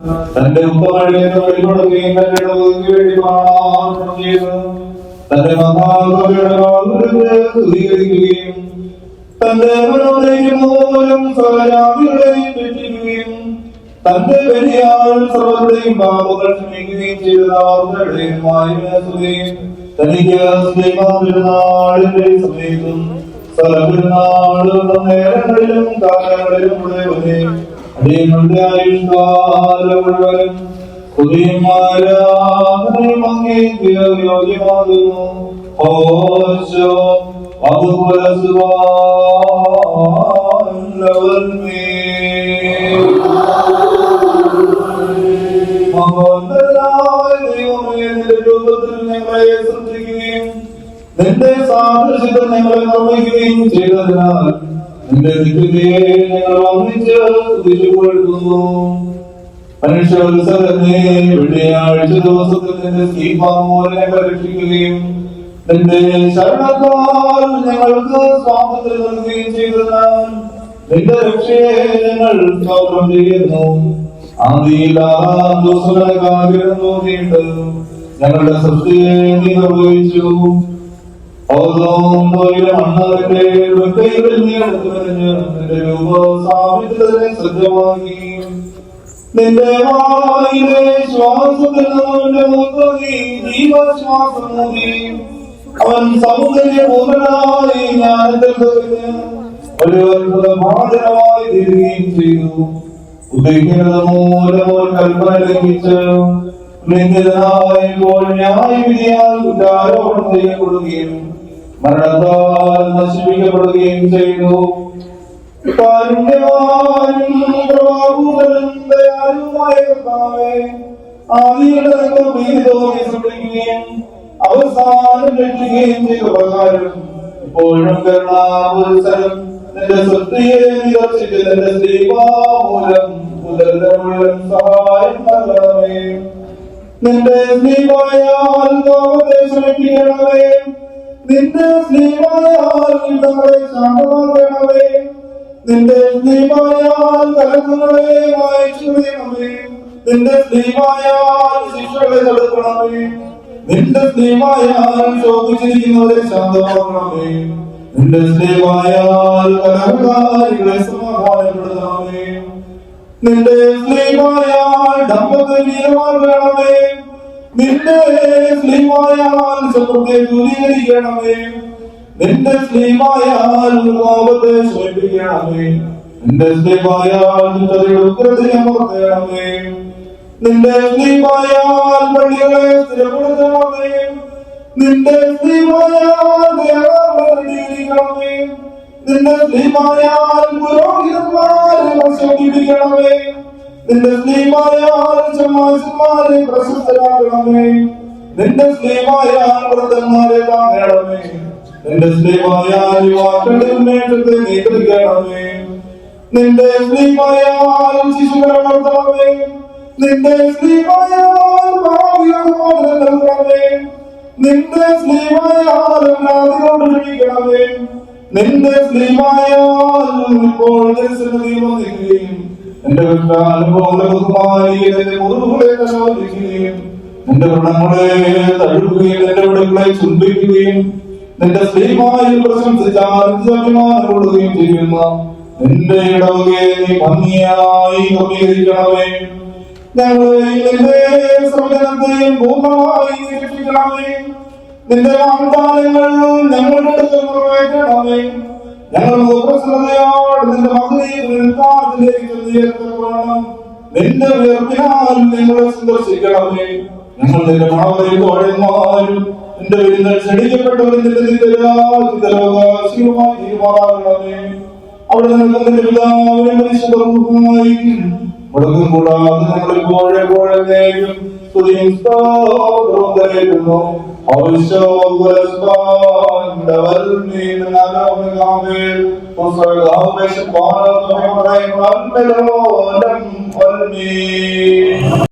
തന്റെ ഉപ്പമഴയെ വെളിപ്പെടുകയും തന്റെ ഇടവകയ്ക്ക് വേണ്ടി പ്രാർത്ഥന ചെയ്ത് തന്റെ മഹാകവിയുടെ വാക്കുകളെ സ്തുതികരിക്കുകയും തന്റെ മനോദയം മൂലം സ്വരാജികളെയും രക്ഷിക്കുകയും തന്റെ വലിയാൾ സർവരുടെയും പാപങ്ങൾ ക്ഷമിക്കുകയും ചെയ്തതാറുടെയും തനിക്ക് സ്നേഹത്തിരുന്നാളിന്റെ സമയത്തും സ്ഥലത്തിരുന്നാളുകളും നേരങ്ങളിലും കാലങ്ങളിലും ഉള്ളവനെ അടിയങ്ങളുടെ ആയുഷ്കാലം മുഴുവനും പുതിയമാരാധനയും അങ്ങേക്ക് യോഗ്യമാകുന്നു ഓശോ അതുപോലെ രൂപത്തിൽ ഞങ്ങളെ സൃഷ്ടിക്കുകയും നിന്റെ സാദൃശ്യത്തിൽ ഞങ്ങളെ നിർമ്മിക്കുകയും ചെയ്തതിനാൽ വെള്ളിയാഴ്ച ദിവസത്തിൽ നിന്റെ ശരണത്താൽ ഞങ്ങൾക്ക് സ്വാതന്ത്ര്യം നൽകുകയും ചെയ്തതിനാൽ നിന്റെ രക്ഷയെ ഞങ്ങൾ സ്തോത്രം ചെയ്യുന്നു ആദിയിലാം ദിവസങ്ങളെ കാര്യം നോക്കിയിട്ട് ഞങ്ങളുടെ സൃഷ്ടിയെ നീ നിർവഹിച്ചു. സജ്ജമാക്കി നിന്റെ വായിലെ ശ്വാസത്തിൽ നിന്നുന്റെ മുഖി ജീവശ്വാസം മൂടി അവൻ സൗന്ദര്യപൂർണനായി ജ്ഞാനത്തിൽ കവിഞ്ഞ് ഒരു അത്ഭുതമാതരമായി തീരുകയും ചെയ്തു ഉദ്ദേശിക്കുന്നത് മൂലമോ കൽപ്പന ലംഘിച്ച് നിന്ദിതനായപ്പോൾ ചെയ്യപ്പെടുകയും മരണത്താൽ നശിപ്പിക്കപ്പെടുകയും ചെയ്തു. കാരുണ്യവാനും സൃഷ്ടിക്കുകയും അവസാനം സഹായം നിന്റെ സ്നേഹമായാൽ ലോകത്തെ ശ്രമിക്കണമേ നിന്റെ സ്നേഹമായാൽ നമ്മളെ ശാന്തമാക്കണമേ. നിന്റെ സ്നേഹമായാൽ കലങ്ങളെ വായിച്ചുകളയണമേ നിന്റെ സ്നേഹമായാൽ ശിക്ഷകളെ തടുക്കണമേ. നിന്റെ സ്നേഹമായാൽ ശോഭിച്ചിരിക്കുന്നവരെ ശാന്തമാക്കണമേ. നിന്റെ സ്നേഹമായാൽ കലഹകാരികളെ സമാധാനപ്പെടുത്തണമേ. നിന്റെ വീരമാകണമേ നിന്റെ സ്ലീമായാൽ ശത്രുത്തെ ദൂരീകരിക്കണമേ. നിന്റെ സ്ലീമായാൽ പാപത്തെ ശമിപ്പിക്കണമേ നിന്റെ സ്ലീമായാൽ ഉഗ്രതയെ അമർത്തണമേ. നിന്റെ സ്ലീമായാൽ പള്ളികളെ സ്ഥിരപ്പെടുത്തണമേ. നിന്റെ ദേവാലയങ്ങളെ നിന്റെ സ്നേഹമായാൽ പുരോഹിതന്മാരെ പ്രശോഭിപ്പിക്കണമേ നിന്റെ സ്നേഹമായാൽ ചമാശന്മാരെ പ്രശസ്തരാക്കണമേ നിന്റെ സ്നേഹമായ വ്രതന്മാരെ താങ്ങണമേ നിന്റെ സ്നേഹമായ യുവാക്കളുടെ ഉന്മേഷത്തെ നിയന്ത്രിക്കണമേ നിന്റെ സ്നേഹമായ ശിശുക്കളെ വളർത്തണമേ നിന്റെ സ്നേഹമായ നിന്റെ സ്നേഹമായ ക്ഷമിക്കണമേ നിന്റെ സ്നേഹമായാൽ നിന്റെ വ്രണങ്ങളെ തഴുകുകയും ചെയ്യുന്ന നിന്റെ ഇടവകയെ നീ ഭംഗിയായി ക്രമീകരിക്കണമേ. ഞങ്ങളെ നിന്റെ നിന്റെ വാഗ്ദാനങ്ങൾ ഞങ്ങളുടെ നിറവേറ്റണമേ ഞങ്ങൾ ഉപശ്രദ്ധയോട് നിന്റെ മകനെയും ഉയർത്തപ്പെടണം നിന്റെ ഉയർത്തിനാൽ ഞങ്ങളെ സന്ദർശിക്കണമേ ഞങ്ങൾ നിന്റെ മണവരെ തോഴന്മാരും നിന്റെ വിരുന്ന് ക്ഷണിക്കപ്പെട്ടവരും നിന്റെ നിത്യരാശിയുമായി തീരുമാറാകണമേ. അവിടെ നിങ്ങൾക്ക് നിന്റെ പിതാവിനെ പരിശുദ്ധമായി മുടക്കം കൂടാതെ ഞങ്ങൾ ഇപ്പോഴെ പോഴേക്കും സ്തുതിയും സ്തോത്രവും തരുന്നു ും Also was born the world in Adam Gamil, who said, How the born of the Hamrai, one below them, one me.